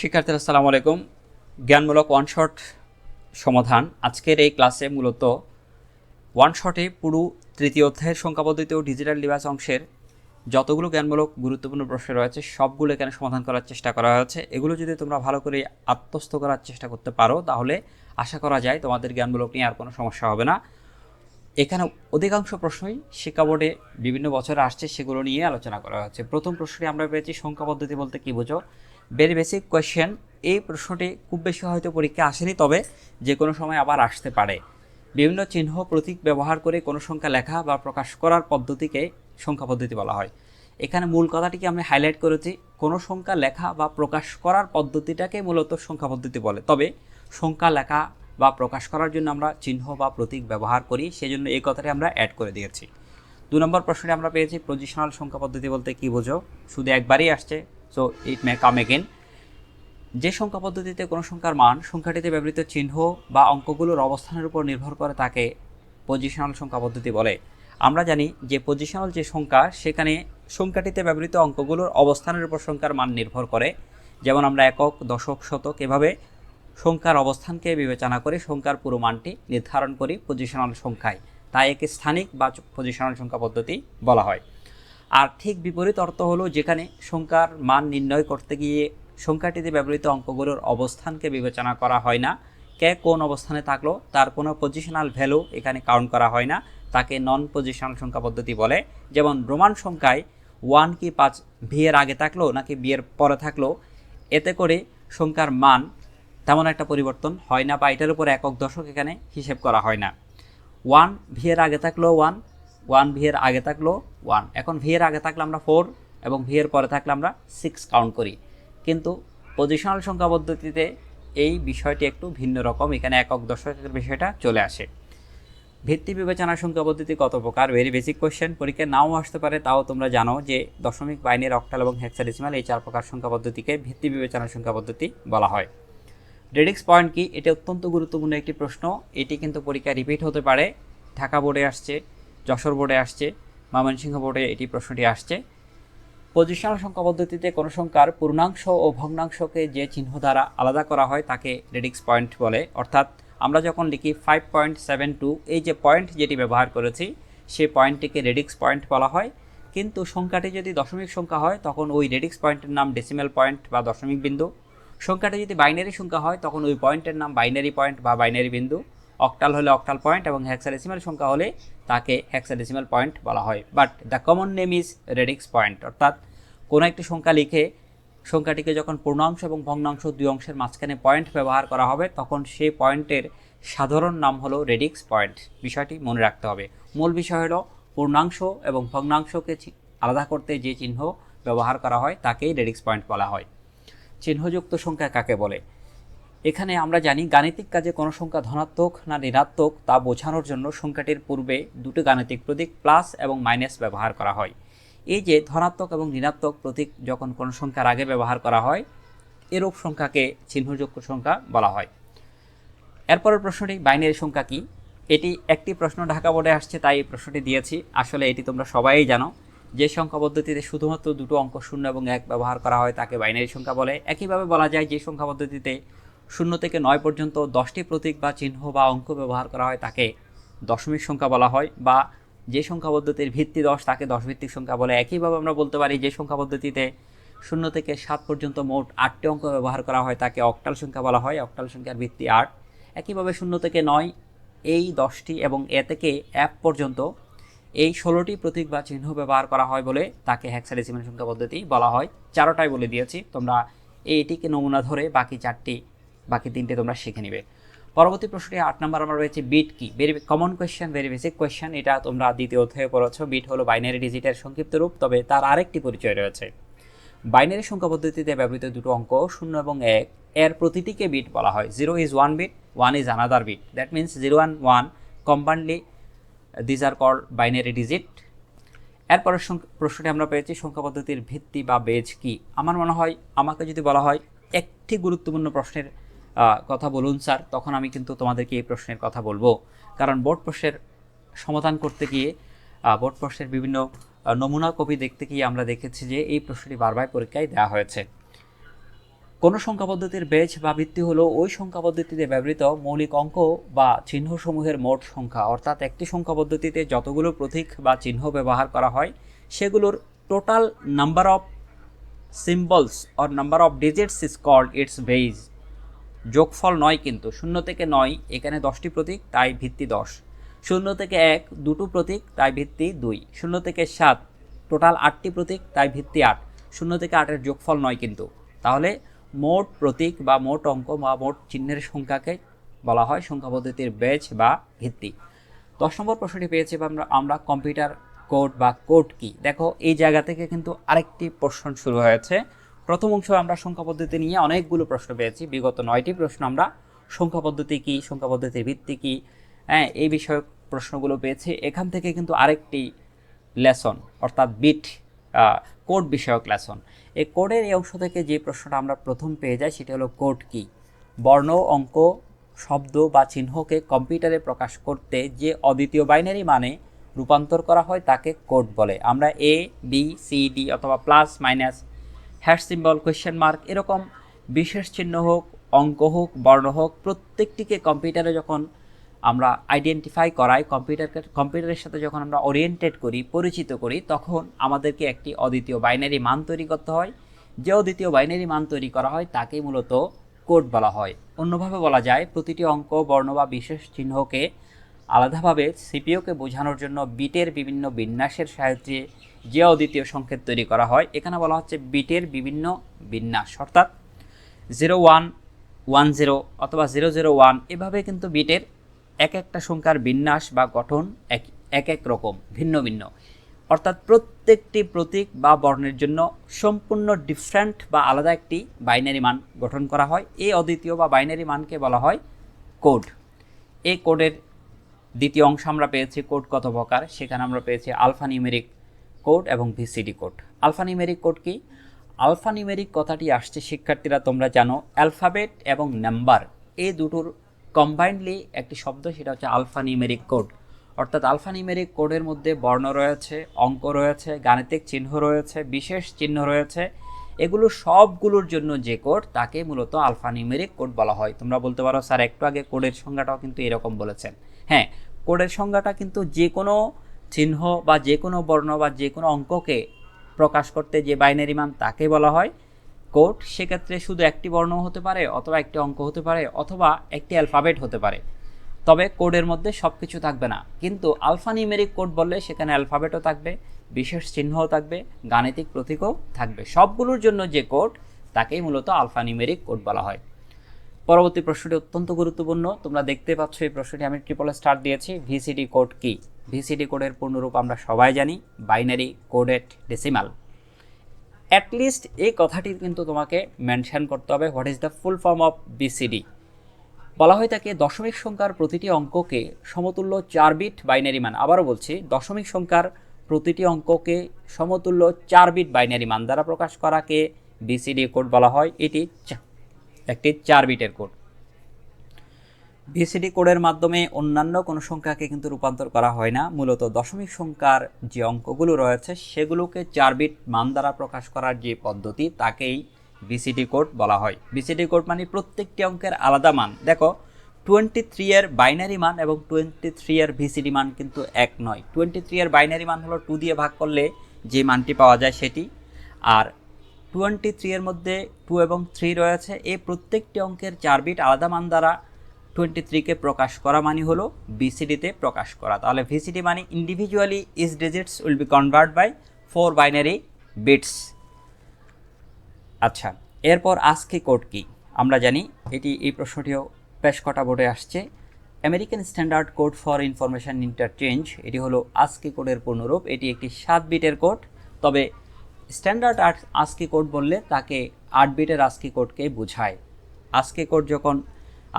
শিক্ষার্থীরা, আসসালামু আলাইকুম। জ্ঞানমূলক ওয়ান শট সমাধান। আজকের এই ক্লাসে মূলত ওয়ান শটে পুরো তৃতীয় অধ্যায়ের সংখ্যা পদ্ধতি ও ডিজিটাল ডিভাইস অংশের যতগুলো জ্ঞানমূলক গুরুত্বপূর্ণ প্রশ্ন রয়েছে, সবগুলো এখানে সমাধান করার চেষ্টা করা হয়েছে। এগুলো যদি তোমরা ভালো করে আত্মস্থ করার চেষ্টা করতে পারো, তাহলে আশা করা যায় তোমাদের জ্ঞানমূলক নিয়ে আর কোনো সমস্যা হবে না। এখানে অধিকাংশ প্রশ্নই শিক্ষা বোর্ডে বিভিন্ন বছরে আসছে, সেগুলো নিয়ে আলোচনা করা হচ্ছে প্রথম প্রশ্নটি আমরা পেয়েছি, সংখ্যা পদ্ধতি বলতে কী বোঝো? ভেরি বেসিক কোয়েশ্চেন এই প্রশ্নটি খুব বেশি হয়তো পরীক্ষা আসেনি, তবে যে কোনো সময় আবার আসতে পারে। বিভিন্ন চিহ্ন প্রতীক ব্যবহার করে কোনো সংখ্যা লেখা বা প্রকাশ করার পদ্ধতিকে সংখ্যা পদ্ধতি বলা হয়। এখানে মূল কথাটিকে আমি হাইলাইট করেছি। কোনো সংখ্যা লেখা বা প্রকাশ করার পদ্ধতিটাকে মূলত সংখ্যা পদ্ধতি বলে। তবে সংখ্যা লেখা বা প্রকাশ করার জন্য আমরা চিহ্ন বা প্রতীক ব্যবহার করি, সেজন্য এই কথাটি আমরা অ্যাড করে দিয়েছি। দু নম্বর প্রশ্নে আমরা পেয়েছি পজিশনাল সংখ্যা পদ্ধতি বলতে কী বোঝো? শুধু একবারই আসছে। So it may come again যে সংখ্যা পদ্ধতিতে কোনো সংখ্যার মান, সংখ্যাটিতে ব্যবহৃত চিহ্ন বা অঙ্কগুলোর অবস্থানের উপর নির্ভর করে তাকে পজিশনাল সংখ্যা পদ্ধতি বলে। আমরা জানি যে পজিশনাল যে সংখ্যা, সেখানে সংখ্যাটিতে ব্যবহৃত অঙ্কগুলোর অবস্থানের উপর সংখ্যার মান নির্ভর করে। যেমন আমরা একক, দশক, শতক এভাবে সংখ্যার অবস্থানকে বিবেচনা করে সংখ্যার পুরো মানটি নির্ধারণ করি পজিশনাল সংখ্যায়। তাই একে স্থানিক বা পজিশনাল সংখ্যা পদ্ধতি বলা হয়। আর ঠিক বিপরীত অর্থ হলো যেখানে সংখ্যার মান নির্ণয় করতে গিয়ে সংখ্যাটিতে ব্যবহৃত অঙ্কগুলোর অবস্থানকে বিবেচনা করা হয় না। কে কোন অবস্থানে থাকল, তার কোনো পজিশনাল ভ্যালু এখানে কাউন্ট করা হয় না। তাকে নন পজিশনাল সংখ্যা পদ্ধতি বলে। যেমন রোমান সংখ্যায় ওয়ান কি পাঁচ এর আগে থাকল নাকি বি এর পরে থাকল, এতে করে সংখ্যার মান তেমন একটা পরিবর্তন হয় না বা এটার উপর একক দশক এখানে হিসেব করা হয় না। ওয়ান ভিয়ের আগে থাকল ওয়ান ওয়ান ভি আগে থাকল ওয়ান এখন ভি আগে থাকলে আমরা ফোর এবং ভি পরে থাকলে আমরা সিক্স কাউন্ট করি। কিন্তু পজিশনাল সংখ্যা পদ্ধতিতে এই বিষয়টি একটু ভিন্ন রকম। এখানে একক দশকের বিষয়টা চলে আসে। ভিত্তি বিবেচনা সংখ্যা পদ্ধতি কত প্রকার? ভেরি বেসিক কোয়েশ্চেন পরীক্ষায় নাও আসতে পারে, তাও তোমরা জানো যে দশমিক, বাইনের অক্টাল এবং হেক্সাডেসিমাল এই চার প্রকার সংখ্যা পদ্ধতিকে ভিত্তি বিবেচনা সংখ্যা পদ্ধতি বলা হয়। রেডিক্স পয়েন্ট কি? এটি অত্যন্ত গুরুত্বপূর্ণ একটি প্রশ্ন। এটি কিন্তু পরীক্ষায় রিপিট হতে পারে। ঢাকা বোর্ডে আসছে। যশোর বোর্ডে আসছে, ময়মনসিংহ বোর্ডে এটি প্রশ্নটি আসছে। পজিশনাল সংখ্যা পদ্ধতিতে কোনো সংখ্যার পূর্ণাংশ ও ভগ্নাংশকে যে চিহ্ন দ্বারা আলাদা করা হয় তাকে রেডিক্স পয়েন্ট বলে। অর্থাৎ আমরা যখন লিখি ফাইভ পয়েন্ট সেভেন টু এই যে পয়েন্ট যেটি ব্যবহার করেছি সেই পয়েন্টটিকে রেডিক্স পয়েন্ট বলা হয়। কিন্তু সংখ্যাটি যদি দশমিক সংখ্যা হয়, তখন ওই রেডিক্স পয়েন্টের নাম ডেসিমেল পয়েন্ট বা দশমিক বিন্দু। সংখ্যাটি যদি বাইনারি সংখ্যা হয়, তখন ওই পয়েন্টের নাম বাইনারি পয়েন্ট বা বাইনারি বিন্দু। অক্টাল হলে অক্টাল পয়েন্ট এবং হ্যাক্সাডেসিমাল সংখ্যা হলে তাকে হ্যাক্সাডেসিমাল পয়েন্ট বলা হয়। But the common name is radix point অর্থাৎ কোনো একটি সংখ্যা লিখে সংখ্যাটিকে যখন পূর্ণাংশ এবং ভগ্নাংশ দুই অংশের মাঝখানে পয়েন্ট ব্যবহার করা হবে, তখন সেই পয়েন্টের সাধারণ নাম হলো রেডিক্স পয়েন্ট বিষয়টি মনে রাখতে হবে। মূল বিষয় হলো পূর্ণাংশ এবং ভগ্নাংশকে আলাদা করতে যে চিহ্ন ব্যবহার করা হয়, তাকেই রেডিক্স পয়েন্ট বলা হয়। চিহ্নযুক্ত সংখ্যা কাকে বলে? এখানে আমরা জানি গাণিতিক কাজে কোনো সংখ্যা ধনাত্মক না ঋণাত্মক তা বোঝানোর জন্য সংখ্যাটির পূর্বে দুটো গাণিতিক প্রতীক প্লাস এবং মাইনাস ব্যবহার করা হয়। এই যে ধনাত্মক এবং ঋণাত্মক প্রতীক যখন কোনো সংখ্যার আগে ব্যবহার করা হয়, এরূপ সংখ্যাকে চিহ্নযোগ্য সংখ্যা বলা হয়। এরপরের প্রশ্নটি, বাইনারি সংখ্যা কি? এটি একটি প্রশ্ন, ঢাকা বোর্ডে আসছে, তাই এই প্রশ্নটি দিয়েছি। আসলে এটি তোমরা সবাই জানো, যে সংখ্যা পদ্ধতিতে শুধুমাত্র দুটো অঙ্ক শূন্য এবং এক ব্যবহার করা হয়, তাকে বাইনারি সংখ্যা বলে। একইভাবে বলা যায় যে সংখ্যা পদ্ধতিতে শূন্য থেকে নয় পর্যন্ত দশটি প্রতীক বা চিহ্ন বা অঙ্ক ব্যবহার করা হয় তাকে। দশমিক সংখ্যা বলা হয় বা যে সংখ্যা পদ্ধতির ভিত্তি দশ, তাকে দশ ভিত্তিক সংখ্যা বলে। একইভাবে আমরা বলতে পারি যে সংখ্যা পদ্ধতিতে শূন্য থেকে সাত পর্যন্ত মোট আটটি অঙ্ক ব্যবহার করা হয়, তাকে অক্টাল সংখ্যা বলা হয়, অক্টাল সংখ্যার ভিত্তি আট। একইভাবে শূন্য থেকে নয়, এই দশটি এবং এ থেকে এক পর্যন্ত এই ষোলোটি প্রতীক বা চিহ্ন ব্যবহার করা হয় বলে তাকে হ্যাক্সাডেসিমাল সংখ্যা পদ্ধতি বলা হয়। চারোটাই বলে দিয়েছি, তোমরা এইটিকে নমুনা ধরে বাকি চারটি বাকি তিনটে তোমরা শিখে নিবে। পরবর্তী প্রশ্নটি আট নম্বর আমার রয়েছে বিট কি? Very common question very basic question এটা তোমরা দ্বিতীয় অধ্যায়ে পড়েছ। বিট হলো বাইনারি ডিজিটের সংক্ষিপ্ত রূপ তবে তার আরেকটি পরিচয় রয়েছে। বাইনারি সংখ্যা পদ্ধতিতে ব্যবহৃত দুটো অঙ্ক, শূন্য এবং এক, এর প্রতিটিকে বিট বলা হয়। Zero is one bit one is another bit that means zero and one combinedly these are call binary digit এরপরের প্রশ্নটি আমরা পেয়েছি, সংখ্যা পদ্ধতির ভিত্তি বা বেজ কি? আমার মনে হয়, আমাকে যদি বলা হয়, একটি গুরুত্বপূর্ণ প্রশ্নের কথা বলুন স্যার, তখন আমি কিন্তু তোমাদেরকে এই প্রশ্নের কথা বলব। কারণ বোর্ড প্রশ্নের সমাধান করতে গিয়ে বোর্ড প্রশ্নের বিভিন্ন নমুনা কপি দেখতে গিয়ে আমরা দেখেছি যে এই প্রশ্নটি বারবার পরীক্ষায় দেওয়া হয়েছে। কোনো সংখ্যা পদ্ধতির বেজ বা ভিত্তি হলো ওই সংখ্যা পদ্ধতিতে ব্যবহৃত মৌলিক অঙ্ক বা চিহ্নসমূহের মোট সংখ্যা। অর্থাৎ একটি সংখ্যা পদ্ধতিতে যতগুলো প্রতীক বা চিহ্ন ব্যবহার করা হয়, সেগুলোর total number of symbols or number of digits is called its base যোগফল নয় কিন্তু শূন্য থেকে নয়, এখানে দশটি প্রতীক, তাই ভিত্তি দশ। শূন্য থেকে এক, দুটো প্রতীক, তাই ভিত্তি দুই। শূন্য থেকে সাত, টোটাল আটটি প্রতীক, তাই ভিত্তি আট। শূন্য থেকে আটের যোগফল নয় কিন্তু। তাহলে মোট প্রতীক বা মোট অঙ্ক বা মোট চিহ্নের সংখ্যাকে বলা হয় সংখ্যা পদ্ধতির বেজ বা ভিত্তি। দশ নম্বর প্রশ্নটি পেয়েছি আমরা আমরা কম্পিউটার কোড বা কোড কি? দেখো, এই জায়গা থেকে কিন্তু আরেকটি প্রশ্ন শুরু হয়েছে। প্রথম অংশ আমরা সংখ্যা পদ্ধতি নিয়ে অনেকগুলো প্রশ্ন পেয়েছি। বিগত নয়টি প্রশ্ন আমরা সংখ্যা পদ্ধতি কী, সংখ্যা পদ্ধতির ভিত্তি কী হ্যাঁ এই বিষয়ক প্রশ্নগুলো পেয়েছি। এখান থেকে কিন্তু আরেকটি লেসন, অর্থাৎ বিট কোড বিষয়ক লেসন। এই কোডের এই অংশ থেকে যে প্রশ্নটা আমরা প্রথম পেয়ে যাই সেটা হলো কোড কি? বর্ণ, অঙ্ক, শব্দ বা চিহ্নকে কম্পিউটারে প্রকাশ করতে যে অদ্বিতীয় বাইনারি মানে রূপান্তর করা হয় তাকে কোড বলে। আমরা এ বি সি ডি অথবা plus, minus hash symbol question mark এরকম বিশেষ চিহ্ন হোক, অঙ্ক হোক, বর্ণ হোক, প্রত্যেকটিকে কম্পিউটারে যখন আমরা আইডেন্টিফাই করাই কম্পিউটারকে কম্পিউটারের সাথে যখন আমরা ওরিয়েন্টেড করি, পরিচিত করি, তখন আমাদেরকে একটি অদ্বিতীয় বাইনারি মান তৈরি করতে হয়। যে অদ্বিতীয় বাইনারি মান তৈরি করা হয় তাকেই মূলত কোড বলা হয়। অন্যভাবে বলা যায়, প্রতিটি অঙ্ক, বর্ণ বা বিশেষ চিহ্নকে আলাদাভাবে সিপিওকে বোঝানোর জন্য বিটের বিভিন্ন বিন্যাসের সাহায্যে যে অদ্বিতীয় সংকেত তৈরি করা হয়। এখানে বলা হচ্ছে বিটের বিভিন্ন বিন্যাস। অর্থাৎ জিরো ওয়ান ওয়ান জিরো অথবা জিরো জিরো ওয়ান, এভাবে কিন্তু বিটের এক একটা সংখ্যার বিন্যাস বা গঠন এক এক এক রকম, ভিন্ন ভিন্ন। অর্থাৎ প্রত্যেকটি প্রতীক বা বর্ণের জন্য সম্পূর্ণ ডিফারেন্ট বা আলাদা একটি বাইনারি মান গঠন করা হয়। এই অদ্বিতীয় বা বাইনারি মানকে বলা হয় কোড এই কোডের দ্বিতীয় অংশ আমরা পেয়েছি কোড কত প্রকার সেখানে আমরা পেয়েছি আলফা নিউমেরিক কোড এবং VCD code. Alphanumeric code কি? আলফা নিউমেরিক কথাটি আসছে, শিক্ষার্থীরা তোমরা জানো, অ্যালফাবেট এবং নাম্বার এই দুটোর কম্বাইন্ডলি একটি শব্দ, সেটা হচ্ছে আলফা নিউমেরিক কোড। অর্থাৎ আলফা নিউমেরিক কোডের মধ্যে বর্ণ রয়েছে, অঙ্ক রয়েছে, গাণিতিক চিহ্ন রয়েছে, বিশেষ চিহ্ন রয়েছে। এগুলো সবগুলোর জন্য যে কোড, তাকে মূলত আলফা নিউমেরিক কোড বলা হয়। তোমরা বলতে পারো, স্যার, একটু আগে কোডের সংজ্ঞাটাও কিন্তু এরকম বলেছেন। হ্যাঁ কোডের সংজ্ঞাটা কিন্তু যে কোনো চিহ্ন বা যে কোনো বর্ণ বা যে কোনো অঙ্ককে প্রকাশ করতে যে বাইনারি মান তাকে বলা হয় কোড সেক্ষেত্রে শুধু একটি বর্ণ হতে পারে অথবা একটি অঙ্ক হতে পারে অথবা একটি অ্যালফাবেট হতে পারে। তবে কোডের মধ্যে সব কিছু থাকবে না। কিন্তু আলফা নিউমেরিক কোড বললে সেখানে অ্যালফাবেটও থাকবে, বিশেষ চিহ্নও থাকবে, গাণিতিক প্রতীকও থাকবে। সবগুলোর জন্য যে কোড তাকেই মূলত আলফা নিউমেরিক কোড বলা হয়। পরবর্তী প্রশ্নটি অত্যন্ত গুরুত্বপূর্ণ। তোমরা দেখতে পাচ্ছ এই প্রশ্নটি আমি ট্রিপল স্টার দিয়েছি। ভিসিডি কোড কি? ভিসিডি কোডের পূর্ণরূপ আমরা সবাই জানি। বাইনারি কোডেড ডেসিমাল অ্যাটলিস্ট এই কথাটি কিন্তু তোমাকে মেনশন করতে হবে। What is the full form of BCD বলা হয় থাকে দশমিক সংখ্যার প্রতিটি অঙ্ককে সমতুল্য চার বিট বাইনারি মান। আবারও বলছি, দশমিক সংখ্যার প্রতিটি অঙ্ককে সমতুল্য চার বিট বাইনারি মান দ্বারা প্রকাশ করাকে বিসিডি কোড বলা হয়। এটি একটি চার বিটের কোড। বিসিডি কোডের মাধ্যমে অন্যান্য কোনো সংখ্যাকে কিন্তু রূপান্তর করা হয় না। মূলত দশমিক সংখ্যার যে অঙ্কগুলো রয়েছে, সেগুলোকে চার বিট মান দ্বারা প্রকাশ করার যে পদ্ধতি, তাকেই বিসিডি কোড বলা হয়। বিসিডি কোড মানে প্রত্যেকটি অঙ্কের আলাদা মান। দেখো টোয়েন্টি থ্রি এর বাইনারি মান এবং টোয়েন্টি থ্রি এর ভিসিডি মান কিন্তু এক নয়। টোয়েন্টি থ্রি এর বাইনারি মান হলো টু দিয়ে ভাগ করলে যে মানটি পাওয়া যায় সেটি। আর টোয়েন্টি থ্রি এর মধ্যে টু এবং থ্রি রয়েছে। এই প্রত্যেকটি অঙ্কের চার বিট আলাদা মান দ্বারা টোয়েন্টি থ্রিকে প্রকাশ করা মানে হলো বিসিডিতে প্রকাশ করা। তাহলে ভিসিডি মানে individually is digits will be convert by four binary bits আচ্ছা এরপর আজকে কোড কি? আমরা জানি এটি, এই প্রশ্নটিও বেশ কটা বোর্ডে আসছে। American standard code for information interchange এটি হলো আজকে কোডের পূর্ণরূপ। এটি একটি সাত বিটের কোড, তবে স্ট্যান্ডার্ড আজকে কোড বললে তাকে আট বিটের আজকে কোডকে বোঝায়। আজকে কোড যখন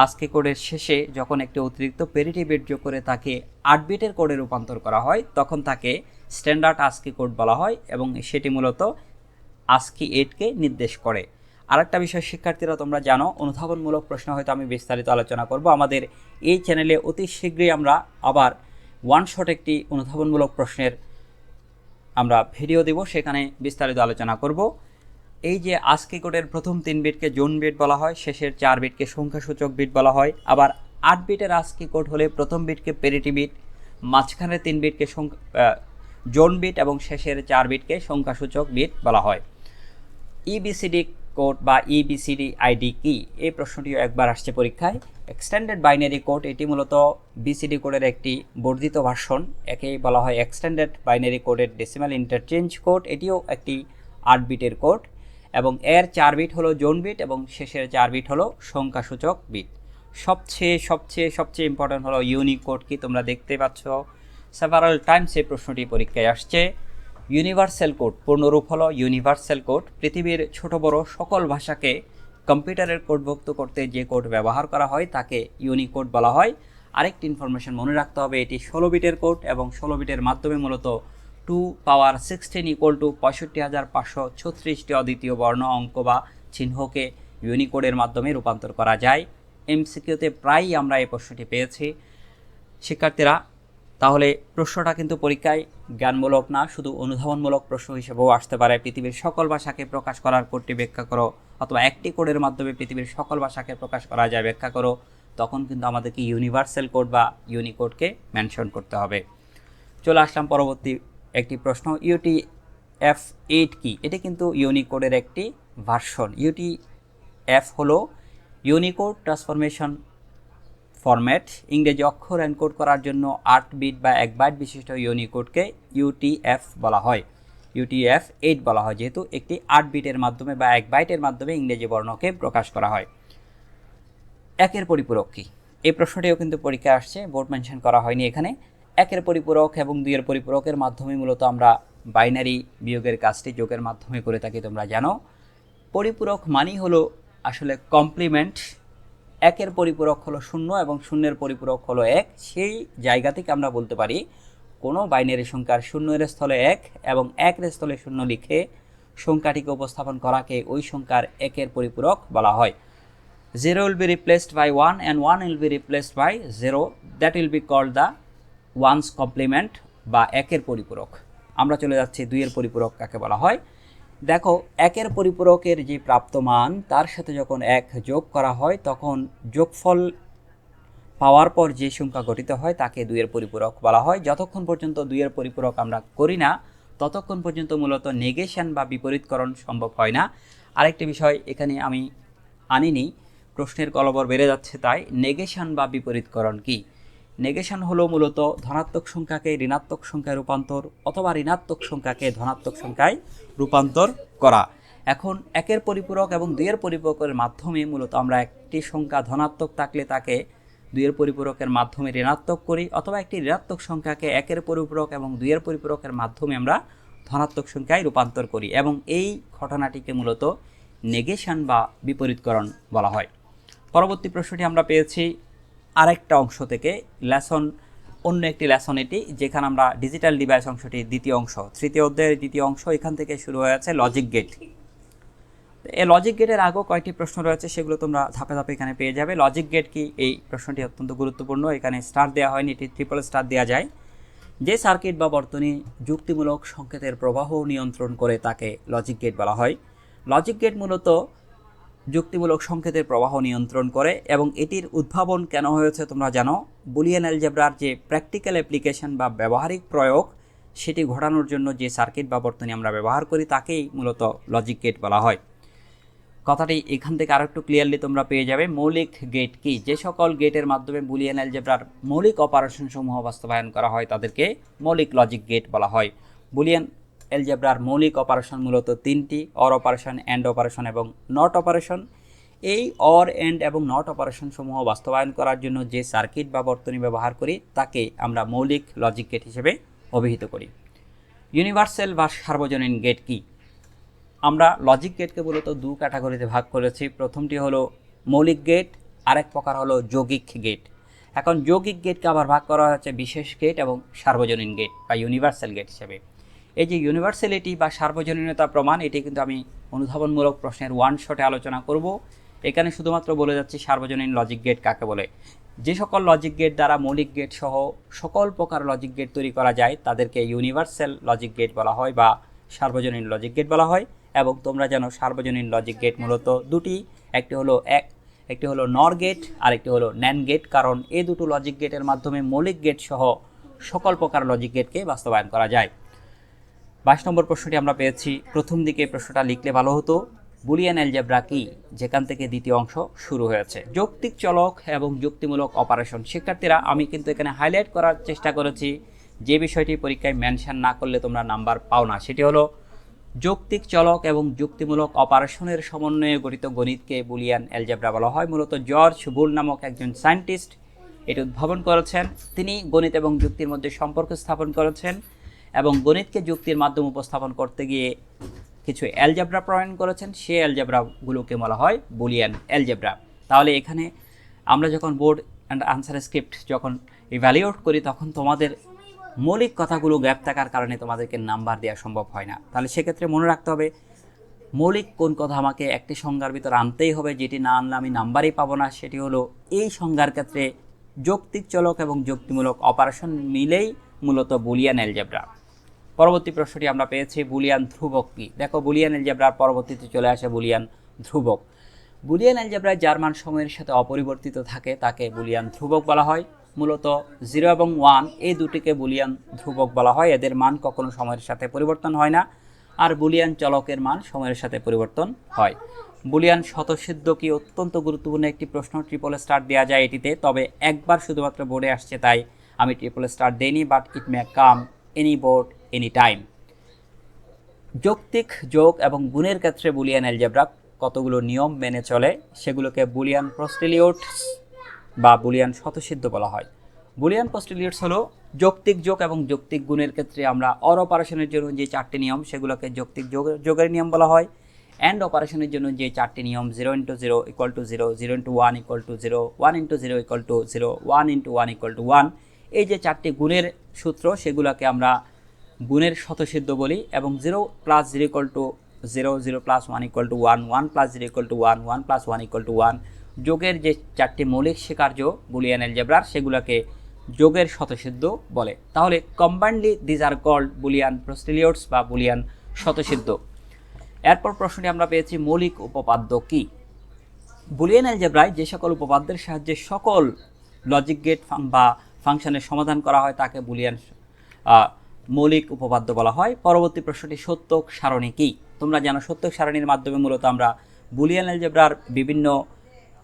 আজকে কোডের শেষে যখন একটি অতিরিক্ত পেরিটি বিট যোগ করে তাকে আট বিটের কোডে রূপান্তর করা হয়, তখন তাকে স্ট্যান্ডার্ড আজকে কোড বলা হয় এবং সেটি মূলত আজকি এইটকে নির্দেশ করে। আরেকটা বিষয়, শিক্ষার্থীরা তোমরা জানো, অনুধাবনমূলক প্রশ্ন হয়তো আমি বিস্তারিত আলোচনা করব। আমাদের এই চ্যানেলে অতি শীঘ্রই আমরা আবার ওয়ান শট একটি অনুধাবনমূলক প্রশ্নের আমরা ভিডিও দেব, সেখানে বিস্তারিত আলোচনা করব। এই যে আজকে কোডের প্রথম তিন বিটকে জোন বিট বলা হয়, শেষের চার বিটকে সংখ্যাসূচক বিট বলা হয়, আবার আট বিটের আজকে কোড হলে প্রথম বিটকে পেরিটি বিট, মাঝখানে তিন বিটকে সংখ্যা জোন বিট এবং শেষের চার বিটকে সংখ্যাসূচক বিট বলা হয়। ইবিসিডি কোড বা E ইবিসিডি আইডি কি? এই প্রশ্নটিও একবার আসছে পরীক্ষায়। এক্সটেন্ডেড বাইনারি কোড এটি মূলত বিসিডি কোডের একটি বর্ধিত ভার্সন একেই বলা হয় এক্সটেন্ডেড বাইনারি কোডের ডেসিমাল ইন্টারচেঞ্জ কোড এটিও একটি আট বিটের কোড এবং এর চার বিট হলো জোন বিট, এবং শেষের চার বিট হলো সংখ্যাসূচক বিট। সবচেয়ে সবচেয়ে সবচেয়ে ইম্পর্ট্যান্ট হলো ইউনিক কোড কি, তোমরা দেখতে পাচ্ছ। সেভারাল টাইমস এই প্রশ্নটি পরীক্ষায় আসছে। ইউনিভার্সাল কোড পূর্ণরূপ হলো ইউনিভার্সাল কোড পৃথিবীর ছোট বড় সকল ভাষাকে কম্পিউটারের কোডভুক্ত করতে যে কোড ব্যবহার করা হয় তাকে ইউনিকোড বলা হয়। আরেকটি ইনফরমেশন মনে রাখতে হবে, এটি ষোলো বিটের কোড এবং ষোলো বিটের মাধ্যমে মূলত two power sixteen equal to পঁয়ষট্টি হাজার পাঁচশো ছত্রিশটি অদ্বিতীয় বর্ণ অঙ্ক বা চিহ্নকে ইউনিকোডের মাধ্যমে রূপান্তর করা যায়। এমসিকিউতে প্রায়ই আমরা এই প্রশ্নটি পেয়েছি। শিক্ষার্থীরা তাহলে প্রশ্নটা কিন্তু পরীক্ষায় জ্ঞানমূলক না, শুধু অনুধাবনমূলক প্রশ্ন হিসেবেও আসতে পারে। পৃথিবীর সকল ভাষাকে প্রকাশ করার কোডটি ব্যাখ্যা করো, অথবা একটি কোডের মাধ্যমে পৃথিবীর সকল ভাষাকে প্রকাশ করা যায় ব্যাখ্যা করো, তখন কিন্তু আমাদেরকে ইউনিভার্সাল কোড বা ইউনিকোডকে মেনশন করতে হবে। চলে আসলাম পরবর্তী একটি প্রশ্ন ইউটি এফ এইট কি? এটি কিন্তু ইউনিকোডের একটি ভার্সন ইউটি এফ হলো ইউনিকোড ট্রান্সফরমেশন ফরম্যাট ইংরেজি অক্ষর এনকোড করার জন্য আট বিট বা এক বাইট বিশিষ্ট ইউনিকোডকে ইউটিএফ বলা হয়। ইউটিএফ এইট বলা হয়, যেহেতু একটি আট বিটের মাধ্যমে বা এক বাইটের মাধ্যমে ইংরেজি বর্ণকে প্রকাশ করা হয়। একের পরিপূরক কী? এই প্রশ্নটিও কিন্তু পরীক্ষায় আসছে বোর্ড মেনশন করা হয়নি এখানে। একের পরিপূরক এবং দুইয়ের পরিপূরকের মাধ্যমে মূলত আমরা বাইনারি বিয়োগের কাজটি যোগের মাধ্যমে করে থাকি, তোমরা জানো। পরিপূরক মানেই হলো আসলে কমপ্লিমেন্ট একের পরিপূরক হলো শূন্য এবং শূন্যের পরিপূরক হলো এক। সেই জায়গা থেকে আমরা বলতে পারি, কোনো বাইনারি সংখ্যার শূন্যের স্থলে এক এবং একের স্থলে শূন্য লিখে সংখ্যাটিকে উপস্থাপন করাকে ওই সংখ্যার একের পরিপূরক বলা হয়। zero will be replaced by 1 and 1 will be replaced by 0 that will be called the ones complement বা একের পরিপূরক। আমরা চলে যাচ্ছি দুইয়ের পরিপূরক কাকে বলা হয়? দেখো, একের পরিপূরকের যে প্রাপ্ত মান তার সাথে যখন এক যোগ করা হয়, তখন যোগফল পাওয়ার পর যে সংখ্যা গঠিত হয়, তাকে দুইয়ের পরিপূরক বলা হয়। যতক্ষণ পর্যন্ত দুইয়ের পরিপূরক আমরা করি না, ততক্ষণ পর্যন্ত মূলত নেগেশন বা বিপরীতকরণ সম্ভব হয় না। আরেকটি বিষয় এখানে আমি আনিনি, প্রশ্নের কলবর বেড়ে যাচ্ছে তাই, নেগেশন বা বিপরীতকরণ কি? নেগেশন হলো মূলত ধনাত্মক সংখ্যাকে ঋণাত্মক সংখ্যায় রূপান্তর অথবা ঋণাত্মক সংখ্যাকে ধনাত্মক সংখ্যায় রূপান্তর করা। এখন একের পরিপূরক এবং দুইয়ের পরিপূরকের মাধ্যমে মূলত আমরা একটি সংখ্যা ধনাত্মক থাকলে তাকে দুইয়ের পরিপূরকের মাধ্যমে ঋণাত্মক করি অথবা একটি ঋণাত্মক সংখ্যাকে একের পরিপূরক এবং দুইয়ের পরিপূরকের মাধ্যমে আমরা ধনাত্মক সংখ্যায় রূপান্তর করি এবং এই ঘটনাটিকে মূলত নেগেশন বা বিপরীতকরণ বলা হয়। পরবর্তী প্রশ্নটি আমরা পেয়েছি আরেকটা অংশ থেকে লেসন, অন্য একটি লেসন এটি, যেখানে আমরা ডিজিটাল ডিভাইস অংশটি দ্বিতীয় অংশ, তৃতীয় অধ্যায়ের দ্বিতীয় অংশ, এখান থেকে শুরু হয়েছে লজিক গেট এই লজিক গেটের আগেও কয়েকটি প্রশ্ন রয়েছে, সেগুলো তোমরা ধাপে ধাপে এখানে পেয়ে যাবে। লজিক গেট কি? এই প্রশ্নটি অত্যন্ত গুরুত্বপূর্ণ। এখানে স্টার দেওয়া হয়নি, এটি ট্রিপল স্টার দেওয়া যায়। যে সার্কিট বা বর্তনী যুক্তিমূলক সংকেতের প্রবাহ নিয়ন্ত্রণ করে তাকে লজিক গেট বলা হয়। লজিক গেট মূলত যুক্তিমূলক সংকেতের প্রবাহ নিয়ন্ত্রণ করে এবং এটির উদ্ভাবন কেন হয়েছে তোমরা জানো? বুলিয়ান অ্যালজেব্রার যে প্র্যাকটিক্যাল অ্যাপ্লিকেশন বা ব্যবহারিক প্রয়োগ, সেটি ঘটানোর জন্য যে সার্কিট বা বর্তনী আমরা ব্যবহার করি, তাকেই মূলত লজিক গেট বলা হয়। কথাটি এখান থেকে আরও একটু ক্লিয়ারলি তোমরা পেয়ে যাবে। মৌলিক গেট কি? যে সকল গেটের মাধ্যমে বুলিয়ান অ্যালজেব্রার মৌলিক অপারেশন সমূহ বাস্তবায়ন করা হয়, তাদেরকে মৌলিক লজিক গেট বলা হয়। বুলিয়ান অ্যালজেব্রার মৌলিক অপারেশন মূলত তিনটি, অর অপারেশন অ্যান্ড অপারেশন এবং নট অপারেশন। এই অর, এন্ড এবং নট অপারেশন সমূহ বাস্তবায়ন করার জন্য যে সার্কিট বা বর্তনী ব্যবহার করি, তাকে আমরা মৌলিক লজিক গেট হিসেবে অভিহিত করি। ইউনিভার্সাল বা সার্বজনীন গেট কি? আমরা লজিক গেটকে মূলত দু ক্যাটাগরিতে ভাগ করেছি। প্রথমটি হলো মৌলিক গেট, আরেক প্রকার হলো যৌগিক গেট। এখন যৌগিক গেটকে আবার ভাগ করা হচ্ছে বিশেষ গেট এবং সার্বজনীন গেট বা ইউনিভার্সাল গেট হিসেবে। এই যে ইউনিভার্সালিটি বা সার্বজনীনতা প্রমাণ, এটি কিন্তু আমি অনুধাবনমূলক প্রশ্নের ওয়ান শটে আলোচনা করব। এখানে শুধুমাত্র বলে যাচ্ছি সার্বজনীন লজিক গেট কাকে বলে। যে সকল লজিক গেট দ্বারা মৌলিক গেট সহ সকল প্রকার লজিক গেট তৈরি করা যায়, তাদেরকে ইউনিভার্সাল লজিক গেট বলা হয় বা সার্বজনীন লজিক গেট বলা হয় এবং তোমরা জানো সার্বজনীন লজিক গেট মূলত দুটি, একটি হলো এক, একটি হলো নর গেট আর একটি হলো ন্যান গেট কারণ এই দুটো লজিক গেটের মাধ্যমে মৌলিক গেট সহ সকল প্রকার লজিক গেটকে বাস্তবায়ন করা যায়। বাইশ নম্বর প্রশ্নটি আমরা পেয়েছি, প্রথম দিকে প্রশ্নটা লিখলে ভালো হতো, বুলিয়ান অ্যালজেব্রা কি, যেখান থেকে দ্বিতীয় অংশ শুরু হয়েছে। যৌক্তিক চলক এবং যুক্তিমূলক অপারেশন শিক্ষার্থীরা, আমি কিন্তু এখানে হাইলাইট করার চেষ্টা করেছি, যে বিষয়টি পরীক্ষায় মেনশন না করলে তোমরা নাম্বার পাও না। সেটি হলো, যৌক্তিক চলক এবং যুক্তিমূলক অপারেশনের সমন্বয়ে গঠিত গণিতকে বুলিয়ান অ্যালজেব্রা বলা হয়। মূলত জর্জ বুল নামক একজন সায়েন্টিস্ট এটি উদ্ভাবন করেছেন। তিনি গণিত এবং যুক্তির মধ্যে সম্পর্ক স্থাপন করেছেন। এবং গণিতকে যুক্তির মাধ্যমে উপস্থাপন করতে গিয়ে কিছু অ্যালজেব্রা প্রণয়ন করেছেন, সে অ্যালজেব্রাগুলোকে বলা হয় বুলিয়ান অ্যালজেব্রা তাহলে এখানে আমরা যখন বোর্ড অ্যান্ড আনসার স্ক্রিপ্ট যখন ইভ্যালিউট করি, তখন তোমাদের মৌলিক কথাগুলো গ্যাপ থাকার কারণে তোমাদেরকে নাম্বার দেওয়া সম্ভব হয় না। তাহলে সেক্ষেত্রে মনে রাখতে হবে, মৌলিক কোন কথা আমাকে একটি সংজ্ঞার ভিতর আনতেই হবে, যেটি না আনলে আমি নাম্বারই পাবো না, সেটি হলো এই সংজ্ঞার ক্ষেত্রে যৌক্তিক চলক এবং যুক্তিমূলক অপারেশন মিলেই মূলত বুলিয়ান অ্যালজেব্রা পরবর্তী প্রশ্নটি আমরা পেয়েছি, বুলিয়ান ধ্রুবক কি? দেখো, বুলিয়ান অ্যালজেব্রার পরবর্তীতে চলে আসে বুলিয়ান ধ্রুবক। বুলিয়ান অ্যালজেব্রায় যার মান সময়ের সাথে অপরিবর্তিত থাকে, তাকে বুলিয়ান ধ্রুবক বলা হয়। মূলত জিরো এবং ওয়ান, এই দুটিকে বুলিয়ান ধ্রুবক বলা হয়। এদের মান কখনো সময়ের সাথে পরিবর্তন হয় না, আর বুলিয়ান চলকের মান সময়ের সাথে পরিবর্তন হয়। বুলিয়ান স্বতঃসিদ্ধ কি অত্যন্ত গুরুত্বপূর্ণ একটি প্রশ্ন ট্রিপল স্টার দেওয়া যায় এটিতে, তবে একবার শুধুমাত্র বোর্ডে আসছে তাই আমি ট্রিপল স্টার দেইনি but it may come any board any time যৌক্তিক যোগ এবং গুণের ক্ষেত্রে বুলিয়ান অ্যালজেব্রা কতগুলো নিয়ম মেনে চলে, সেগুলোকে বুলিয়ান প্রস্টেলিওটস বা বুলিয়ান স্বতঃসিদ্ধ বলা হয়। বুলিয়ান প্রস্টেলিওটস হলো যৌক্তিক যোগ এবং যৌক্তিক গুণের ক্ষেত্রে আমরা অর অপারেশনের জন্য যে চারটি নিয়ম, সেগুলোকে যৌক্তিক যোগ, যোগের নিয়ম বলা হয় অ্যান্ড অপারেশনের জন্য যে চারটি নিয়ম zero into zero equal to zero zero into one equal to zero one into zero equal to zero one into one equal to one এই যে চারটি গুণের সূত্র, সেগুলোকে আমরা গুণের শতসিদ্ধ বলি এবং zero plus zero equal to zero zero plus one equal to one one plus zero equal to one one plus one equal to one যোগের যে চারটি মৌলিক স্বীকার্য বুলিয়ান অ্যালজেব্রার সেগুলোকে যোগের শতসিদ্ধ বলে। তাহলে combinedly these are called Boolean postulates বা বুলিয়ান শতসিদ্ধ এরপর প্রশ্নটি আমরা পেয়েছি মৌলিক উপপাদ্য কি? বুলিয়ান অ্যালজেব্রায় যে সকল উপপাদ্যের সাহায্যে সকল লজিক গেট বা ফাংশনের সমাধান করা হয়, তাকে বুলিয়ান মৌলিক উপপাদ্য বলা হয়। পরবর্তী প্রশ্নটি সত্যক সারণী কী? তোমরা জানো সত্যক সারণীর মাধ্যমে মূলত আমরা বুলিয়ান অ্যালজেব্রার বিভিন্ন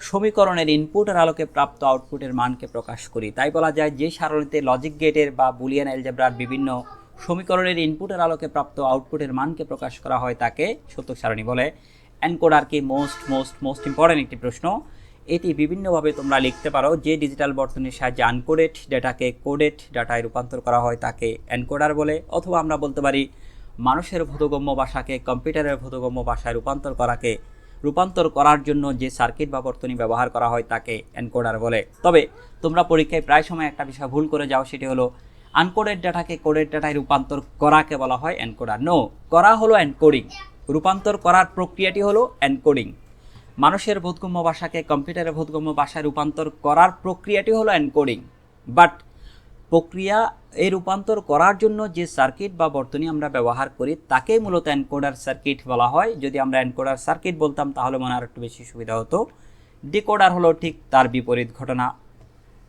সমীকরণের ইনপুটের আলোকে প্রাপ্ত আউটপুটের মানকে প্রকাশ করি। তাই বলা যায় যে সারণীতে লজিক গেটের বা বুলিয়ান অ্যালজেব্রার বিভিন্ন সমীকরণের ইনপুটের আলোকে প্রাপ্ত আউটপুটের মানকে প্রকাশ করা হয় তাকে সত্যক সারণী বলে। এনকোডার কি? মোস্ট মোস্ট মোস্ট ইম্পর্ট্যান্ট একটি প্রশ্ন। এটি বিভিন্নভাবে তোমরা লিখতে পারো। যে ডিজিটাল বর্তনীর সাহায্যে আনকোডেড ডেটাকে কোডেড ডাটায় রূপান্তর করা হয় তাকে এনকোডার বলে। অথবা আমরা বলতে পারি, মানুষের বোধগম্য ভাষাকে কম্পিউটারের বোধগম্য ভাষায় রূপান্তর করাকে রূপান্তর করার জন্য যে সার্কিট বা বর্তনী ব্যবহার করা হয় তাকে এনকোডার বলে। তবে তোমরা পরীক্ষায় প্রায় সময় একটা বিষয় ভুল করে যাও, সেটি হলো আনকোডেড ডাটাকে কোডেড ডাটায় রূপান্তর করাকে বলা হয় এনকোডার নো করা হলো এনকোডিং রূপান্তর করার প্রক্রিয়াটি হলো এনকোডিং মানুষের বোধগম্য ভাষাকে কম্পিউটারের বোধগম্য ভাষায় রূপান্তর করার প্রক্রিয়াটি হলো এনকোডিং। বাট প্রক্রিয়া এই রূপান্তর করার জন্য যে সার্কিট বা বর্তনী আমরা ব্যবহার করি, তাকেই মূলত এনকোডার সার্কিট বলা হয়। যদি আমরা এনকোডার সার্কিট বলতাম, তাহলে মনে আর একটু বেশি সুবিধা হতো। ডিকোডার হলো ঠিক তার বিপরীত ঘটনা।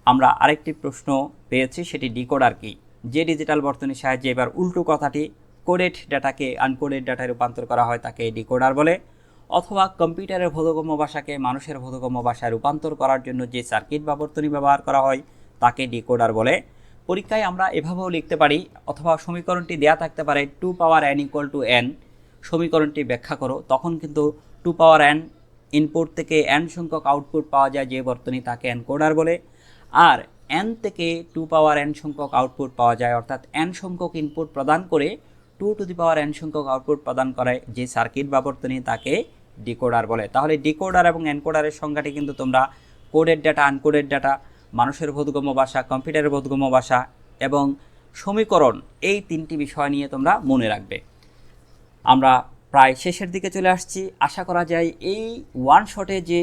আমরা আরেকটি প্রশ্ন পেয়েছি, সেটি ডিকোডার কি? যে ডিজিটাল বর্তনীর সাহায্যে এবার উল্টো কথাটি, কোডেড ডাটাকে আনকোডেড ডাটায় রূপান্তর করা হয়, তাকে ডিকোডার বলে। অথবা কম্পিউটারের বোধগম্য ভাষাকে মানুষের বোধগম্য ভাষায় রূপান্তর করার জন্য যে সার্কিট বা বর্তনী ব্যবহার করা হয়, তাকে ডিকোডার বলে। পরীক্ষায় আমরা এভাবেও লিখতে পারি, অথবা সমীকরণটি দেয়া থাকতে পারে two power N equal to N সমীকরণটি ব্যাখ্যা করো, তখন কিন্তু টু পাওয়ার এন ইনপুট থেকে এন সংখ্যক আউটপুট পাওয়া যায় যে বর্তনী তাকে এনকোডার বলে। আর এন থেকে টু পাওয়ার এন সংখ্যক আউটপুট পাওয়া যায়, অর্থাৎ এন সংখ্যক ইনপুট প্রদান করে two two the power N সংখ্যক আউটপুট প্রদান করে যে সার্কিট বা বর্তনী তাকে ডিকোডার বলে। তাহলে ডিকোডার এবং এনকোডারের সংখ্যাটি কিন্তু তোমরা কোডের ডাটা আনকোডের ডাটা মানুষের বোধগম্য ভাষা কম্পিউটারের বোধগম্য ভাষা এবং সমীকরণ এই তিনটি বিষয় নিয়ে তোমরা মনে রাখবে। আমরা প্রায় শেষের দিকে চলে আসছি। আশা করা যায় এই ওয়ান শটে যে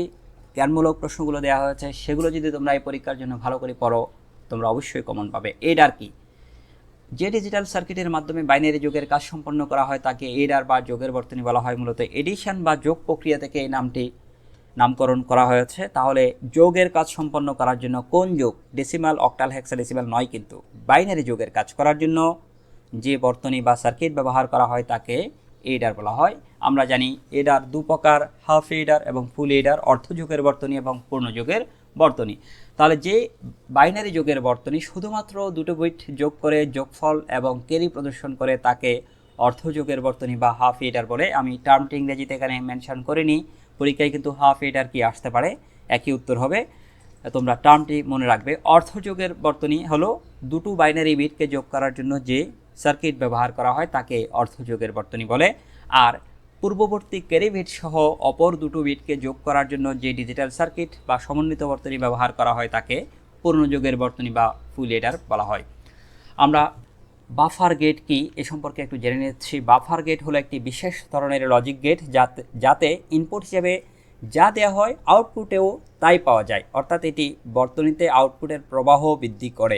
জ্ঞানমূলক প্রশ্নগুলো দেওয়া হয়েছে, সেগুলো যদি তোমরা এই পরীক্ষার জন্য ভালো করে পড়ো, তোমরা অবশ্যই কমন পাবে। এডার কি? যে ডিজিটাল সার্কিটের মাধ্যমে বাইনারি যোগের কাজ সম্পন্ন করা হয়, তাকে এডার বা যোগের বর্তনী বলা হয়। মূলত এডিশন বা যোগ প্রক্রিয়া থেকে এই নামটি নামকরণ করা হয়েছে। তাহলে যোগের কাজ সম্পন্ন করার জন্য কোন যোগ? ডেসিমাল অক্টাল হেক্সাডেসিমাল নয় কিন্তু। বাইনারি যোগের কাজ করার জন্য যে বর্তনী বা সার্কিট ব্যবহার করা হয়, তাকে এডার বলা হয়। আমরা জানি এডার দু প্রকার হাফ এডার এবং ফুল এডার অর্ধযোগের বর্তনী এবং পূর্ণযোগের বর্তনী। তাহলে যে বাইনারি যোগের বর্তনী শুধুমাত্র দুটো বিট যোগ করে যোগফল এবং কেরি প্রদর্শন করে তাকে অর্ধযোগের বর্তনী বা হাফ এডার বলে আমি টার্মটি ইংরেজিতে এখানে মেনশন করিনি, পরীক্ষায় কিন্তু হাফ এডার কি আসতে পারে? একই উত্তর হবে। তোমরা টার্মটি মনে রাখবে। অর্থযোগের বর্তনী হলো দুটো বাইনারি বিটকে যোগ করার জন্য যে সার্কিট ব্যবহার করা হয় তাকে অর্থযোগের বর্তনী বলে। আর পূর্ববর্তী ক্যারি বিট সহ অপর দুটো বিটকে যোগ করার জন্য যে ডিজিটাল সার্কিট বা সমন্বিত বর্তনী ব্যবহার করা হয় তাকে পূর্ণযোগের বর্তনী বা ফুল এডার বলা হয়। আমরা বাফার গেট কি এ সম্পর্কে একটু জেনে নিচ্ছি। বাফার গেট হলো একটি বিশেষ ধরনের লজিক গেট যাতে যাতে ইনপুট হিসেবে যা দেওয়া হয় আউটপুটেও তাই পাওয়া যায়। অর্থাৎ এটি বর্তনীতে আউটপুটের প্রবাহ বৃদ্ধি করে।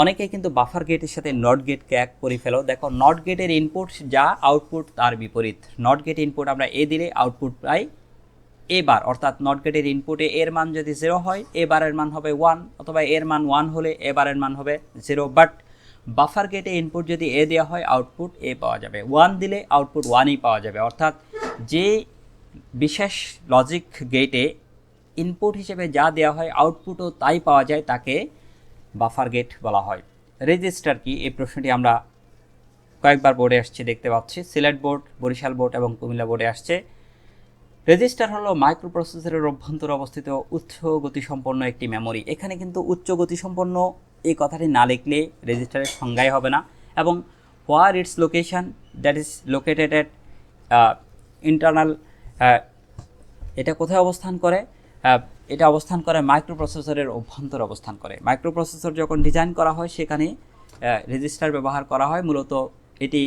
অনেকে কিন্তু বাফার গেটের সাথে নট গেটকে এক করে ফেলো। দেখো নট গেটের ইনপুট যা আউটপুট তার বিপরীত। নট গেট ইনপুট আমরা এ দিলে আউটপুট পাই এ বার অর্থাৎ নট গেটের ইনপুটে এর মান যদি জিরো হয় এ বারের মান হবে ওয়ান অথবা এর মান ওয়ান হলে এ বারের মান হবে জিরো বাট বাফার গেটে ইনপুট যদি এ দেওয়া হয় আউটপুট এ পাওয়া যাবে। ওয়ান দিলে আউটপুট ওয়ানই পাওয়া যাবে। অর্থাৎ যে বিশেষ লজিক গেটে ইনপুট হিসেবে যা দেওয়া হয় আউটপুটও তাই পাওয়া যায়, তাকে বাফার গেট বলা হয়। রেজিস্টার কি? এই প্রশ্নটি আমরা কয়েকবার বোর্ডে আসছে, দেখতে পাচ্ছি। সিলেট বোর্ড, বরিশাল বোর্ড এবং কুমিল্লা বোর্ডে আসছে। রেজিস্টার হলো মাইক্রোপ্রসেসরের অভ্যন্তরে অবস্থিত উচ্চ গতিসম্পন্ন একটি মেমরি। এখানে কিন্তু উচ্চ গতিসম্পন্ন এই কথাটি না লিখলে রেজিস্টারের সংজ্ঞাই হবে না এবং where its location that is located at internal এটা কোথায় অবস্থান করে? এটা অবস্থান করে মাইক্রোপ্রসেসরের অভ্যন্তর অবস্থান করে। মাইক্রোপ্রসেসর যখন ডিজাইন করা হয়, সেখানে রেজিস্টার ব্যবহার করা হয়। মূলত এটি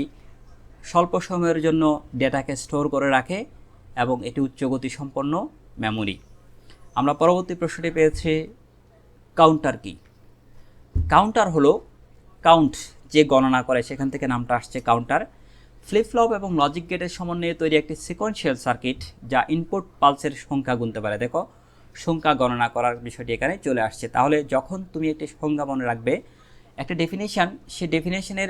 স্বল্প সময়ের জন্য ডেটাকে স্টোর করে রাখে এবং এটি উচ্চ গতি সম্পন্ন মেমোরি। আমরা পরবর্তী প্রশ্নটি পেয়েছি, কাউন্টার কি? কাউন্টার হলো কাউন্ট যে গণনা করে, সেখান থেকে নামটা আসছে কাউন্টার। ফ্লিপ ফ্লপ এবং লজিক গেটের সমন্বয়ে তৈরি একটি সিকোয়েন্সিয়াল সার্কিট যা ইনপুট পালসের সংখ্যা গুনতে পারে। দেখো সংখ্যা গণনা করার বিষয়টি এখানে চলে আসছে। তাহলে যখন তুমি একটি সংখ্যা মনে রাখবে, একটা ডেফিনেশন সে ডেফিনেশনের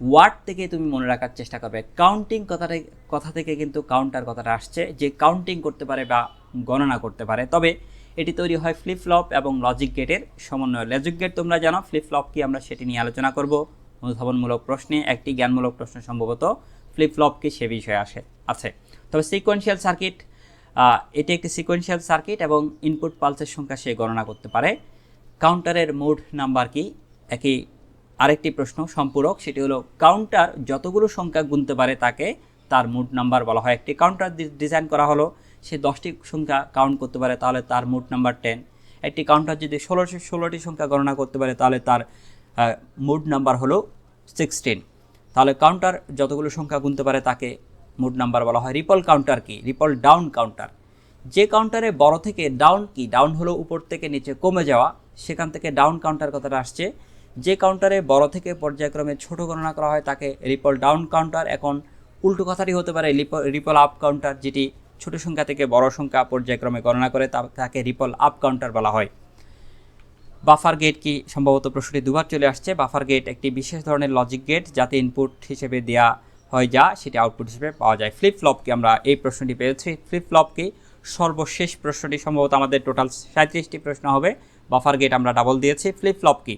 ওয়ার্ড থেকে তুমি মনে রাখার চেষ্টা করবে। কাউন্টিং কথাটা কথা থেকে কিন্তু কাউন্টার কথাটা আসছে, যে কাউন্টিং করতে পারে বা গণনা করতে পারে। তবে এটি তৈরি হয় ফ্লিপ ফ্লপ এবং লজিক গেটের সমন্বয়। লজিক গেট তোমরা জানো ফ্লিপ ফ্লপ কি আমরা সেটি নিয়ে আলোচনা করব। অনুধাবনমূলক প্রশ্নে একটি জ্ঞানমূলক প্রশ্ন সম্ভবত ফ্লিপ ফ্লপ কি সে বিষয়ে আসে। আছে। তবে সিকোয়েন্সিয়াল সার্কিট এটি একটি সিকোয়েন্সিয়াল সার্কিট এবং ইনপুট পালসের সংখ্যা সে গণনা করতে পারে। কাউন্টারের মোড নাম্বার কি? একই আরেকটি প্রশ্ন সম্পূরক, সেটি হলো কাউন্টার যতগুলো সংখ্যা গুনতে পারে তাকে, তার মুড নাম্বার বলা হয়। একটি কাউন্টার ডিজাইন করা হলো, সে দশটি সংখ্যা কাউন্ট করতে পারে, তাহলে তার মুড নাম্বার টেন একটি কাউন্টার যদি ষোলোশো ষোলোটি সংখ্যা গণনা করতে পারে, তাহলে তার মুড নাম্বার হলো সিক্সটিন তাহলে কাউন্টার যতগুলো সংখ্যা গুনতে পারে তাকে মুড নাম্বার বলা হয় রিপল কাউন্টার কি? রিপল ডাউন কাউন্টার যে কাউন্টারে বড় থেকে ডাউন কি? ডাউন হলো উপর থেকে নিচে কমে যাওয়া, সেখান থেকে ডাউন কাউন্টার কথাটা আসছে। যে কাউন্টারে বড় থেকে পর্যায়ক্রমে ছোট গণনা করা হয়, তাকে রিপল ডাউন কাউন্টার এখন উল্টো কথাটি হতে পারে রিপল আপ কাউন্টার যেটি ছোট সংখ্যা থেকে বড় সংখ্যা পর্যায়ক্রমে গণনা করে তাকে রিপল আপ কাউন্টার বলা হয়। বাফার গেট কি? সম্ভবত প্রশ্নটি দুবার চলে আসছে। বাফার গেট একটি বিশেষ ধরনের লজিক গেট যাতে ইনপুট হিসেবে দেয়া হয় যা সেটি আউটপুট হিসেবে পাওয়া যায়। ফ্লিপ ফ্লপকে আমরা এই প্রশ্নটি পেয়েছি। ফ্লিপ ফ্লপকে সর্বশেষ প্রশ্নটি সম্ভবত আমাদের টোটাল সাঁত্রিশটি প্রশ্ন হবে। বাফার গেট আমরা ডাবল দিয়েছি। ফ্লিপ ফ্লপ কি?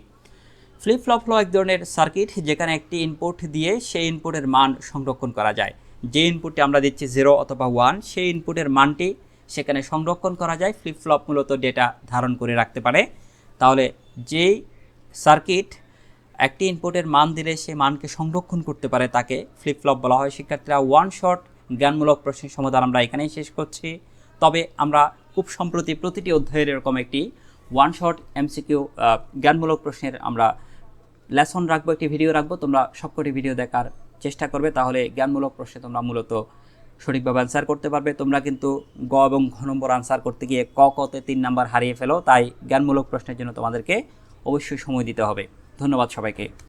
ফ্লিপ ফ্লপ হলো এক ধরনের সার্কিট যেখানে একটি ইনপুট দিয়ে সেই ইনপুটের মান সংরক্ষণ করা যায়। যে ইনপুটটি আমরা দিচ্ছি জিরো অথবা ওয়ান সেই ইনপুটের মানটি সেখানে সংরক্ষণ করা যায়। ফ্লিপ ফ্লপ মূলত ডেটা ধারণ করে রাখতে পারে। তাহলে যেই সার্কিট একটি ইনপুটের মান দিলে সে মানকে সংরক্ষণ করতে পারে তাকে। ফ্লিপ ফ্লপ বলা হয়। শিক্ষার্থীরা ওয়ান শট জ্ঞানমূলক প্রশ্নের সমাধান আমরা এখানেই শেষ করছি। তবে আমরা খুব সম্প্রতি প্রতিটি অধ্যায়ের এরকম একটি ওয়ান শট এমসিকিউ জ্ঞানমূলক প্রশ্নের আমরা লেসন রাখব, একটি ভিডিও রাখব। তোমরা সবকটি ভিডিও দেখার চেষ্টা করবে। তাহলে জ্ঞানমূলক প্রশ্নে তোমরা মূলত সঠিকভাবে অ্যান্সার করতে পারবে। তোমরা কিন্তু গ এবং ঘ নম্বর আনসার করতে গিয়ে ক কতে তিন নাম্বার হারিয়ে ফেলো। তাই জ্ঞানমূলক প্রশ্নের জন্য তোমাদেরকে অবশ্যই সময় দিতে হবে। ধন্যবাদ সবাইকে।